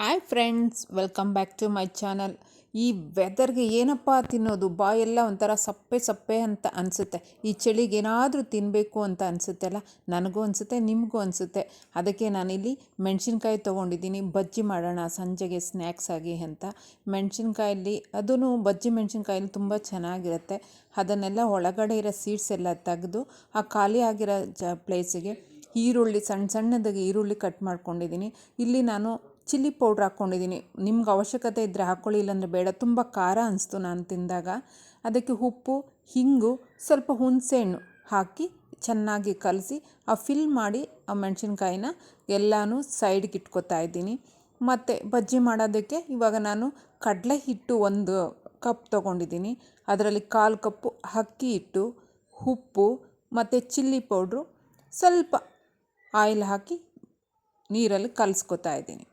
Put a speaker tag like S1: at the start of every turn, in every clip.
S1: Hi friends welcome back to my channel ಈ ವೆದರ್ಗೆ ಏನಪ್ಪ ತಿನ್ನೋದು? ಬಾಯೆಲ್ಲ ಒಂಥರ ಸಪ್ಪೆ ಸಪ್ಪೆ ಅಂತ ಅನಿಸುತ್ತೆ. ಈ ಚಳಿಗೆ ಏನಾದರೂ ತಿನ್ನಬೇಕು ಅಂತ ಅನಿಸುತ್ತಲ್ಲ ನನಗೂ ಅನಿಸುತ್ತೆ, ನಿಮಗೂ ಅನಿಸುತ್ತೆ. ಅದಕ್ಕೆ ನಾನಿಲ್ಲಿ ಮೆಣಸಿನ್ಕಾಯಿ ತೊಗೊಂಡಿದ್ದೀನಿ. ಬಜ್ಜಿ ಮಾಡೋಣ, ಸಂಜೆಗೆ ಸ್ನ್ಯಾಕ್ಸ್ ಆಗಿ ಅಂತ. ಮೆಣಸಿನ್ಕಾಯಲ್ಲಿ ಅದೂ ಬಜ್ಜಿ ಮೆಣಸಿನ್ಕಾಯಲ್ಲಿ ತುಂಬ ಚೆನ್ನಾಗಿರುತ್ತೆ. ಅದನ್ನೆಲ್ಲ ಒಳಗಡೆ ಇರೋ ಸೀಡ್ಸ್ ಎಲ್ಲ ತೆಗೆದು, ಆ ಖಾಲಿ ಆಗಿರೋ ಜ ಪ್ಲೇಸಿಗೆ ಈರುಳ್ಳಿ ಸಣ್ಣ ಸಣ್ಣದಾಗಿ ಈರುಳ್ಳಿ ಕಟ್ ಮಾಡ್ಕೊಂಡಿದ್ದೀನಿ. ಇಲ್ಲಿ ನಾನು ಚಿಲ್ಲಿ ಪೌಡ್ರ್ ಹಾಕ್ಕೊಂಡಿದ್ದೀನಿ. ನಿಮ್ಗೆ ಅವಶ್ಯಕತೆ ಇದ್ದರೆ ಹಾಕ್ಕೊಳ್ಳಿ, ಇಲ್ಲಾಂದರೆ ಬೇಡ. ತುಂಬ ಖಾರ ಅನಿಸ್ತು ನಾನು ತಿಂದಾಗ. ಅದಕ್ಕೆ ಉಪ್ಪು, ಹಿಂಗು, ಸ್ವಲ್ಪ ಹುಣಸೆಹಣ್ಣು ಹಾಕಿ ಚೆನ್ನಾಗಿ ಕಲಸಿ, ಆ ಫಿಲ್ ಮಾಡಿ ಆ ಮೆಣಸಿನ್ಕಾಯಿನ ಎಲ್ಲನೂ ಸೈಡ್ಗೆ ಇಟ್ಕೊತಾ ಇದ್ದೀನಿ. ಮತ್ತು ಬಜ್ಜಿ ಮಾಡೋದಕ್ಕೆ ಇವಾಗ ನಾನು ಕಡಲೆ ಹಿಟ್ಟು ಒಂದು ಕಪ್ ತೊಗೊಂಡಿದ್ದೀನಿ. ಅದರಲ್ಲಿ ಕಾಲು ಕಪ್ಪು ಅಕ್ಕಿ ಹಿಟ್ಟು, ಉಪ್ಪು, ಮತ್ತು ಚಿಲ್ಲಿ ಪೌಡ್ರು ಸ್ವಲ್ಪ ಆಯಿಲ್ ಹಾಕಿ ನೀರಲ್ಲಿ ಕಲಿಸ್ಕೊತಾ ಇದ್ದೀನಿ.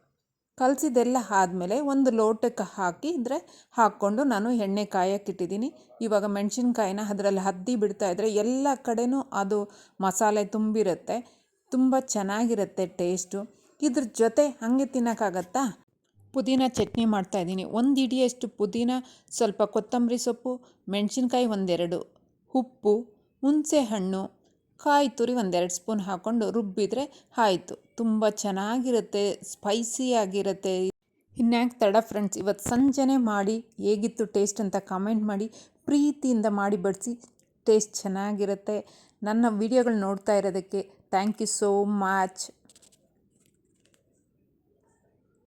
S1: ಕಲಸಿದೆಲ್ಲ ಆದಮೇಲೆ ಒಂದು ಲೋಟಕ್ಕೆ ಹಾಕಿ ಇದ್ರೆ ಹಾಕ್ಕೊಂಡು ನಾನು ಎಣ್ಣೆ ಕಾಯಕ್ಕಿಟ್ಟಿದ್ದೀನಿ. ಇವಾಗ ಮೆಣಸಿನ್ಕಾಯಿನ ಅದರಲ್ಲಿ ಹದ್ದಿ ಬಿಡ್ತಾ ಇದ್ದರೆ ಎಲ್ಲ ಕಡೆನೂ ಅದು ಮಸಾಲೆ ತುಂಬಿರುತ್ತೆ. ತುಂಬ ಚೆನ್ನಾಗಿರುತ್ತೆ ಟೇಸ್ಟು. ಇದ್ರ ಜೊತೆ ಹಾಗೆ ತಿನ್ನೋಕ್ಕಾಗತ್ತಾ? ಪುದೀನ ಚಟ್ನಿ ಮಾಡ್ತಾಯಿದ್ದೀನಿ ಒಂದು ಇಡಿಯಷ್ಟು ಪುದೀನ, ಸ್ವಲ್ಪ ಕೊತ್ತಂಬರಿ ಸೊಪ್ಪು, ಮೆಣಸಿನ್ಕಾಯಿ ಒಂದೆರಡು, ಉಪ್ಪು ಹುಣಸೆ ಹಣ್ಣು ಕಾಯಿ ತುರಿ ಒಂದೆರಡು ಸ್ಪೂನ್ ಹಾಕ್ಕೊಂಡು ರುಬ್ಬಿದರೆ ಆಯಿತು. ತುಂಬ ಚೆನ್ನಾಗಿರುತ್ತೆ ಸ್ಪೈಸಿಯಾಗಿರುತ್ತೆ ಇನ್ಯಾಕೆ ತಡ ಫ್ರೆಂಡ್ಸ್ ಇವತ್ತು ಸಂಜೆನೇ ಮಾಡಿ, ಹೇಗಿತ್ತು ಟೇಸ್ಟ್ ಅಂತ ಕಮೆಂಟ್ ಮಾಡಿ, ಪ್ರೀತಿಯಿಂದ ಮಾಡಿ ಬಡಿಸಿ ಟೇಸ್ಟ್ ಚೆನ್ನಾಗಿರುತ್ತೆ. ನನ್ನ ವಿಡಿಯೋಗಳು ನೋಡ್ತಾ ಇರೋದಕ್ಕೆ ಥ್ಯಾಂಕ್ ಯು ಸೋ ಮಚ್